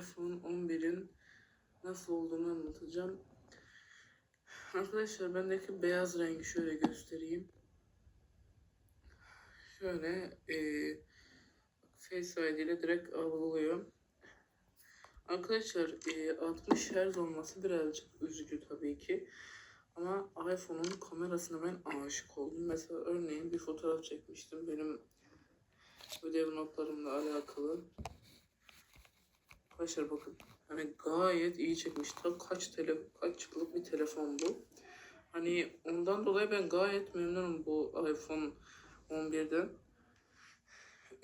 iPhone 11'in nasıl olduğunu anlatacağım. Arkadaşlar bendeki beyaz rengi şöyle göstereyim. Şöyle eee Face ID ile direkt algılıyor. Arkadaşlar eee, 60 Hz olması birazcık üzücü tabii ki. Ama iPhone'un kamerasına ben aşık oldum. Mesela örneğin bir fotoğraf çekmiştim. Benim ödev notlarımla alakalı. Arkadaşlar bakın. Hani gayet iyi çekmiş. Ta kaç tele kaç yıllık bir telefon bu. Hani ondan dolayı ben gayet memnunum bu iPhone 11'den.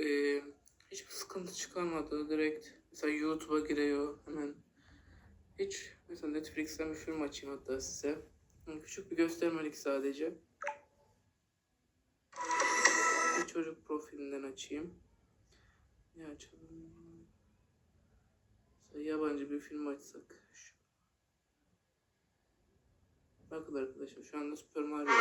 Ee, hiçbir sıkıntı çıkarmadı. Direkt mesela YouTube'a giriyor hemen. Hiç mesela Netflix'ten bir film açayım hatta size. Yani Küçük bir göstermelik sadece. Bir çocuk profilinden açayım. Ne açalım? Yabancı bir film açsak. Bakın arkadaşlar şu anda Super Mario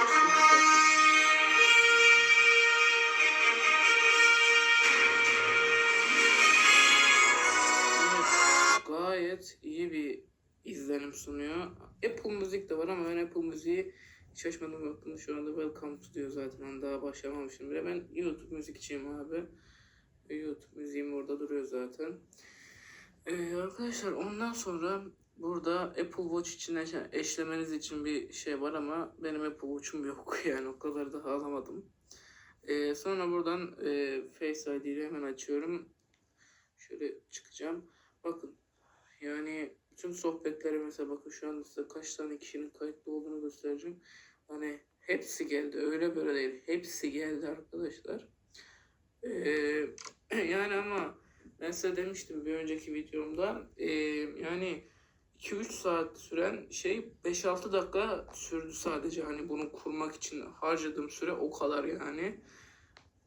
gayet iyi bir izlenim sunuyor. Apple Müzik de var ama ben Apple Müziği hiç açmadım baktım şu anda Welcome to diyor zaten hani daha başlamamışım bile. Ben YouTube müzikçiyim abi. YouTube müziğim orada duruyor zaten. Ee, arkadaşlar ondan sonra burada Apple Watch için eş- eşlemeniz için bir şey var ama benim Apple Watch'um yok yani o kadar da alamadım. Ee, sonra buradan e, Face ID ile hemen açıyorum. Şöyle çıkacağım. Bakın yani bütün sohbetlere mesela bakın şu anda size kaç tane kişinin kayıtlı olduğunu göstereceğim. Hani hepsi geldi öyle böyle değil. Hepsi geldi arkadaşlar. Ee, yani ama ben size demiştim bir önceki videomda ee, yani 2-3 saat süren şey 5-6 dakika sürdü sadece hani bunu kurmak için harcadığım süre o kadar yani.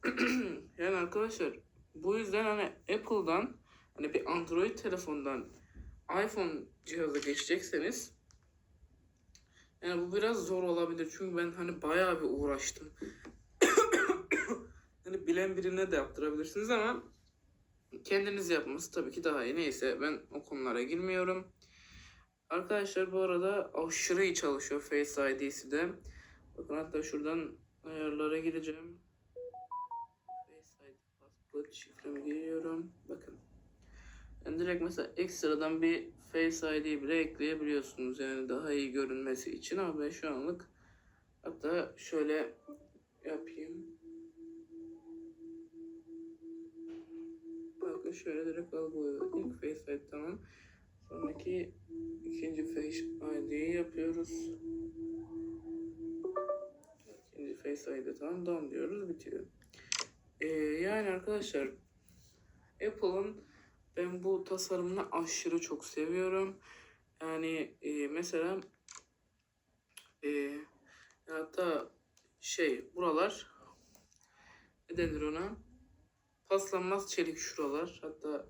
yani arkadaşlar bu yüzden hani Apple'dan hani bir Android telefondan iPhone cihaza geçecekseniz yani bu biraz zor olabilir çünkü ben hani bayağı bir uğraştım. hani bilen birine de yaptırabilirsiniz ama kendiniz yapması tabii ki daha iyi. Neyse ben o konulara girmiyorum. Arkadaşlar bu arada aşırı iyi çalışıyor Face ID'si de. Bakın hatta şuradan ayarlara gireceğim. Face ID password şifremi giriyorum. Bakın. Yani direkt mesela ekstradan bir Face ID bile ekleyebiliyorsunuz yani daha iyi görünmesi için ama ben şu anlık hatta şöyle yapayım. Bakın şöyle direkt algılıyor. İlk Face ID tamam. Sonraki ikinci Face ID'yi yapıyoruz. İkinci Face ID tamam done diyoruz bitiyor. Ee, yani arkadaşlar Apple'ın ben bu tasarımını aşırı çok seviyorum. Yani e, mesela e, hatta şey buralar ne denir ona? Paslanmaz çelik şuralar. Hatta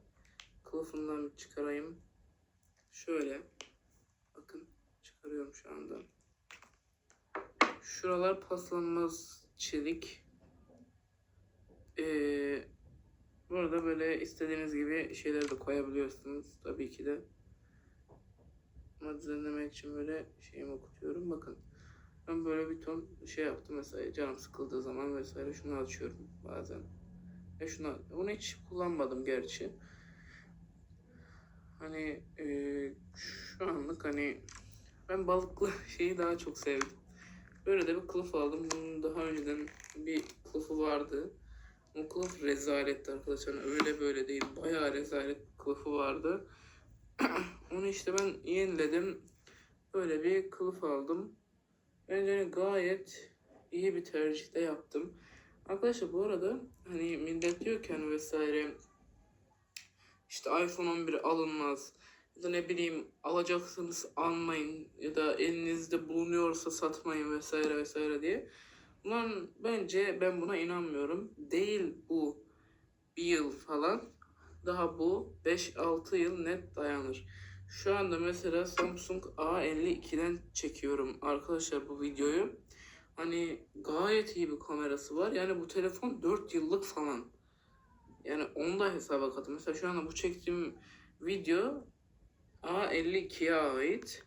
kılıfından bir çıkarayım. Şöyle. Bakın çıkarıyorum şu anda. Şuralar paslanmaz çelik. Ee, burada böyle istediğiniz gibi şeyler de koyabiliyorsunuz. Tabii ki de. Ama düzenlemek için böyle şeyimi okutuyorum. Bakın. Ben böyle bir ton şey yaptım mesela canım sıkıldığı zaman vesaire şunu açıyorum bazen. Ve şunu onu hiç kullanmadım gerçi. Hani e, şu anlık hani ben balıklı şeyi daha çok sevdim. Böyle de bir kılıf aldım. Bunun daha önceden bir kılıfı vardı. O kılıf rezaletti arkadaşlar. Yani öyle böyle değil. Bayağı rezalet kılıfı vardı. Onu işte ben yeniledim. Böyle bir kılıf aldım. Bence gayet iyi bir tercih de yaptım. Arkadaşlar bu arada hani millet diyor ki hani vesaire işte iPhone 11 alınmaz ya da ne bileyim alacaksınız almayın ya da elinizde bulunuyorsa satmayın vesaire vesaire diye. Ulan bence ben buna inanmıyorum. Değil bu bir yıl falan. Daha bu 5-6 yıl net dayanır. Şu anda mesela Samsung A52'den çekiyorum arkadaşlar bu videoyu. Hani gayet iyi bir kamerası var. Yani bu telefon 4 yıllık falan. Yani onu da hesaba katın. Mesela şu anda bu çektiğim video A52'ye ait.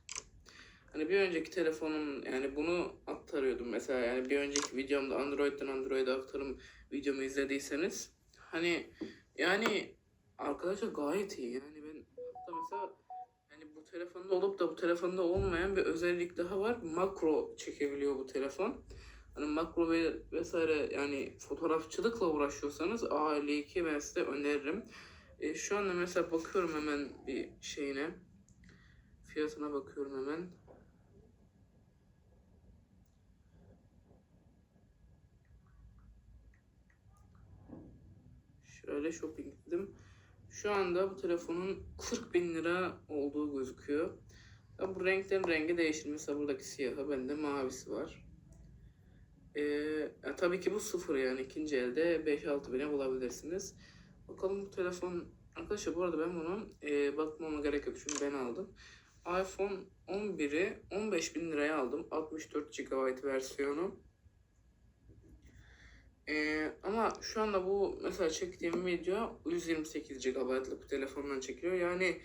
Hani bir önceki telefonum yani bunu aktarıyordum mesela yani bir önceki videomda Android'den Android'e aktarım videomu izlediyseniz hani yani arkadaşlar gayet iyi yani ben hatta mesela telefonda olup da bu telefonda olmayan bir özellik daha var. Makro çekebiliyor bu telefon. Hani makro ve vesaire yani fotoğrafçılıkla uğraşıyorsanız A52 ben size öneririm. E, şu anda mesela bakıyorum hemen bir şeyine. Fiyatına bakıyorum hemen. Şöyle shopping dedim. Şu anda bu telefonun 40 bin lira olduğu gözüküyor. Ya bu renklerin rengi değişir. Mesela buradaki siyahı bende mavisi var. Ee, tabii ki bu sıfır yani ikinci elde 5-6 bine bulabilirsiniz. Bakalım bu telefon arkadaşlar bu arada ben bunu e, bakmama gerek yok çünkü ben aldım. iPhone 11'i 15 bin liraya aldım. 64 GB versiyonu. Ee, ama şu anda bu mesela çektiğim video 128 GB'lık bir telefondan çekiliyor. Yani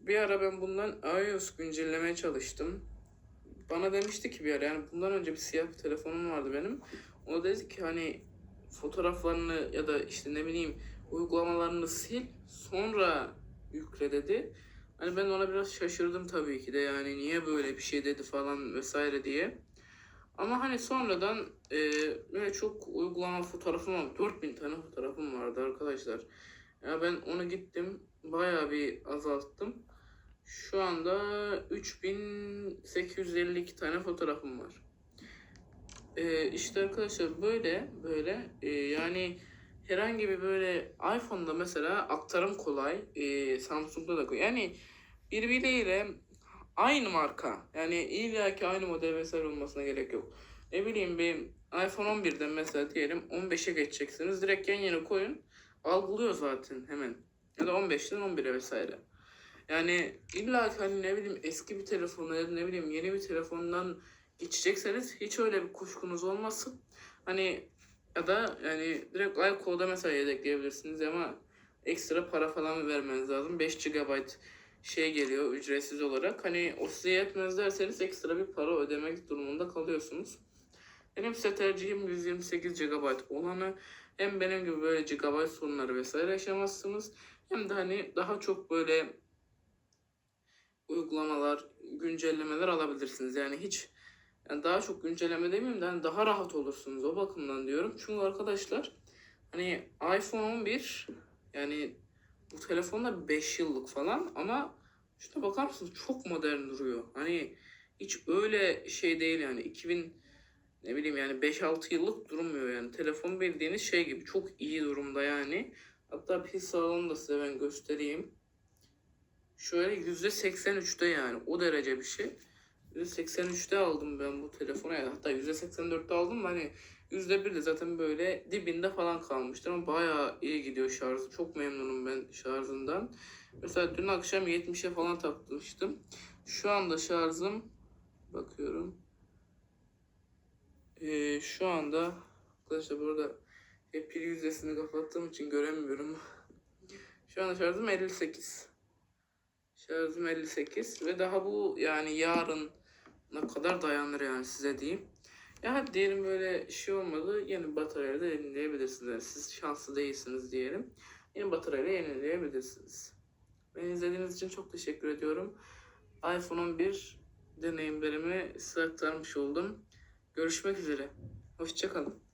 bir ara ben bundan iOS güncellemeye çalıştım. Bana demişti ki bir ara yani bundan önce bir siyah bir telefonum vardı benim. O dedi ki hani fotoğraflarını ya da işte ne bileyim uygulamalarını sil sonra yükle dedi. Hani ben ona biraz şaşırdım tabii ki de yani niye böyle bir şey dedi falan vesaire diye. Ama hani sonradan e, böyle çok uygulama fotoğrafım var. 4000 tane fotoğrafım vardı arkadaşlar. Ya ben onu gittim bayağı bir azalttım. Şu anda 3852 tane fotoğrafım var. E, işte arkadaşlar böyle böyle e, yani herhangi bir böyle iPhone'da mesela aktarım kolay. E, Samsung'da da kolay. Yani birbiriyle aynı marka. Yani illa ki aynı model vesaire olmasına gerek yok. Ne bileyim bir iPhone 11'den mesela diyelim 15'e geçeceksiniz. Direkt yan yana koyun. Algılıyor zaten hemen. Ya da 15'ten 11'e vesaire. Yani illa ki hani ne bileyim eski bir telefonu ya da ne bileyim yeni bir telefondan geçecekseniz hiç öyle bir kuşkunuz olmasın. Hani ya da yani direkt iCloud'a mesela yedekleyebilirsiniz ama ekstra para falan vermeniz lazım. 5 GB şey geliyor ücretsiz olarak. Hani o size yetmez derseniz ekstra bir para ödemek durumunda kalıyorsunuz. Benim size tercihim 128 GB olanı. Hem benim gibi böyle GB sorunları vesaire yaşamazsınız. Hem de hani daha çok böyle uygulamalar, güncellemeler alabilirsiniz. Yani hiç yani daha çok güncelleme demeyeyim de hani daha rahat olursunuz o bakımdan diyorum. Çünkü arkadaşlar hani iPhone 11 yani bu telefonda 5 yıllık falan ama şuna bakar mısınız çok modern duruyor. Hani hiç öyle şey değil yani 2000 ne bileyim yani 5-6 yıllık durmuyor yani. Telefon bildiğiniz şey gibi çok iyi durumda yani. Hatta pil sağlığını da size ben göstereyim. Şöyle %83'te yani o derece bir şey. %83'te aldım ben bu telefonu. Yani hatta %84'te aldım. Hani %1 de zaten böyle dibinde falan kalmıştır ama bayağı iyi gidiyor şarjı. Çok memnunum ben şarjından. Mesela dün akşam 70'e falan takmıştım. Şu anda şarjım bakıyorum. Ee, şu anda arkadaşlar burada hep pil yüzdesini kapattığım için göremiyorum. Şu anda şarjım 58. Şarjım 58 ve daha bu yani yarın ne kadar dayanır yani size diyeyim. Ya hadi diyelim böyle şey olmadı yeni bataryayla da yenileyebilirsiniz. Yani siz şanslı değilsiniz diyelim. Yeni bataryayla yenileyebilirsiniz. Beni izlediğiniz için çok teşekkür ediyorum. iPhone 11 deneyimlerimi size aktarmış oldum. Görüşmek üzere. Hoşçakalın.